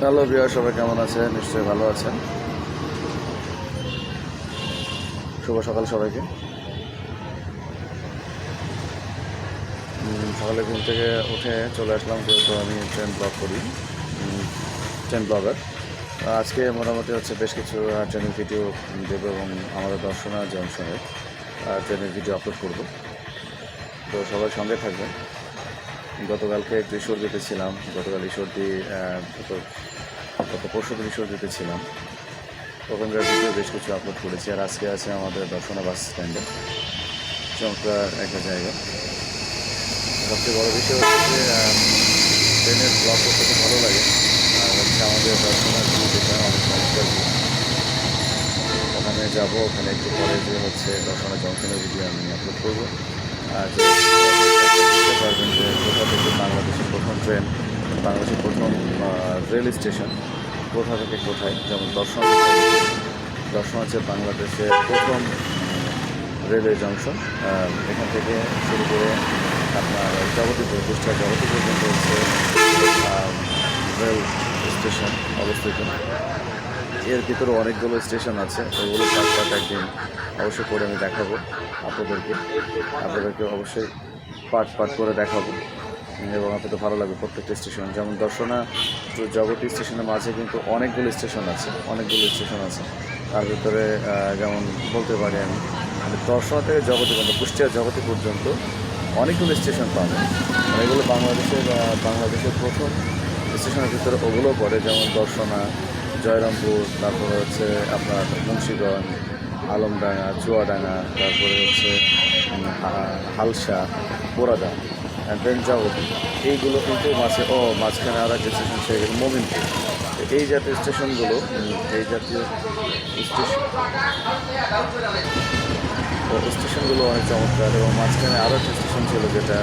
Hello বিয়ার সবাই কেমন আছেন? নিশ্চয়ই ভালো আছেন। শুভ সকাল সবাইকে। সকালে ঘুম থেকে উঠে চলে আসলাম, যেহেতু আমি ট্রেন ব্লগ করি ট্রেন ব্লগার আজকে মোটামুটি হচ্ছে বেশ কিছু ট্রেনের ভিডিও দেবো এবং আমাদের দর্শনা জংশনের ট্রেনের ভিডিও আপলোড করব। তো সবাই সঙ্গে থাকবেন। গতকালকে একটু ঈশ্বর ছিলাম। গতকাল ঈশ্বর দিয়ে গত পরশু দিন ঈশ্বর দিতে ছিলাম। ওখানকার ভিডিও বেশ কিছু আপলোড করেছি আর আজকে আছে আমাদের দর্শনা বাস স্ট্যান্ডে। চমৎকার একটা জায়গা। সবচেয়ে বড় বিষয় হচ্ছে ট্রেনের ব্লগ করতে খুব ভালো লাগে। আর হচ্ছে আমাদের দর্শনার যেটা অনেক চমৎকার। ওখানে যাব, ওখানে একটু পরে যে হচ্ছে দর্শনা জংশনের ভিডিও আমি আপলোড করব। আর বুঝতে পারবেন যে কোথা থেকে বাংলাদেশের প্রথম ট্রেন, বাংলাদেশের প্রথম রেল স্টেশন কোথা থেকে কোথায়? যেমন দর্শন দর্শন হচ্ছে বাংলাদেশের প্রথম রেলওয়ে জংশন। এখান থেকে শুরু করে আপনার জগতীপুর কুষ্টিয়া জগতী পর্যন্ত হচ্ছে রেল স্টেশন অবস্থিত। এর ভিতরে অনেকগুলো স্টেশন আছে ওগুলো একদিন অবশ্যই করে আমি দেখাবো আপনাদেরকে। আপনাদেরকে অবশ্যই পার্ট পার্ট করে দেখাবো। এবং আপনাদের ভালো লাগবে প্রত্যেকটা স্টেশন। যেমন দর্শনা, তো জগতী স্টেশনের মাঝে কিন্তু অনেকগুলো স্টেশন আছে, অনেকগুলো স্টেশন আছে। তার ভিতরে যেমন বলতে পারি আমি মানে দর্শনা থেকে জগতী পর্যন্ত কুষ্টিয়া জগতী পর্যন্ত অনেকগুলো স্টেশন পাবেন আর এগুলো বাংলাদেশের বাংলাদেশের প্রথম স্টেশনের ভিতরে ওগুলো পড়ে, যেমন দর্শনা, জয়রামপুর, তারপরে হচ্ছে আপনার মুন্সিগঞ্জ, আলমডাঙ্গা, চুয়াডাঙ্গা, তারপরে হচ্ছে হালসা বোরাদা দেন এইগুলো কিন্তু মাঝে, ও, মাঝখানে আর একটা স্টেশন সে মোমিনপুর। এই জাতীয় স্টেশনগুলো এই জাতীয় স্টেশন স্টেশনগুলো অনেক চমৎকার, এবং মাঝখানে আরও একটা স্টেশন ছিল যেটা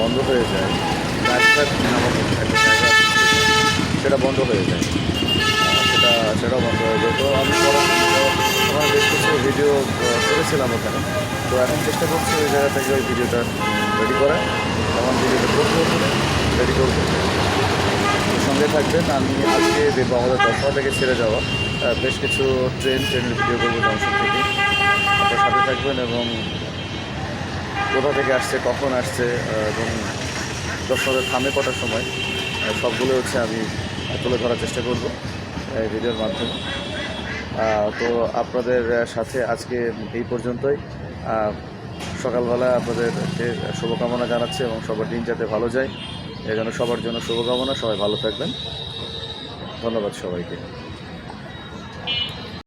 বন্ধ হয়ে যায়। নাটঘাট নামক একটা জায়গা সেটা বন্ধ হয়ে যায়। সেটা সেটাও বন্ধ হয়ে যায়। তো আমি ওখানে বেশ কিছু ভিডিও করেছিলাম ওখানে। তো এখন চেষ্টা করছি ওই জায়গা থেকে ওই ভিডিওটা রেডি করা এবং ভিডিওটা করতে হচ্ছে রেডি করব। সঙ্গে থাকবেন, আমি আজকে দেখব আমাদের দশটা থেকে ছেড়ে যাওয়া। বেশ কিছু ট্রেন ট্রেনের ভিডিও করব জংশন থেকে আপনার সাথে থাকবেন এবং কোথা থেকে আসছে, কখন আসছে এবং দর্শকের থামে কটার সময় সবগুলো হচ্ছে আমি তুলে ধরার চেষ্টা করব, এই ভিডিওর মাধ্যমে। তো আপনাদের সাথে আজকে এই পর্যন্তই। সকালবেলা আপনাদেরকে শুভকামনা জানাচ্ছি এবং সবার দিন যাতে ভালো যায়। এই জন্য সবার জন্য শুভকামনা। সবাই ভালো থাকবেন। ধন্যবাদ সবাইকে।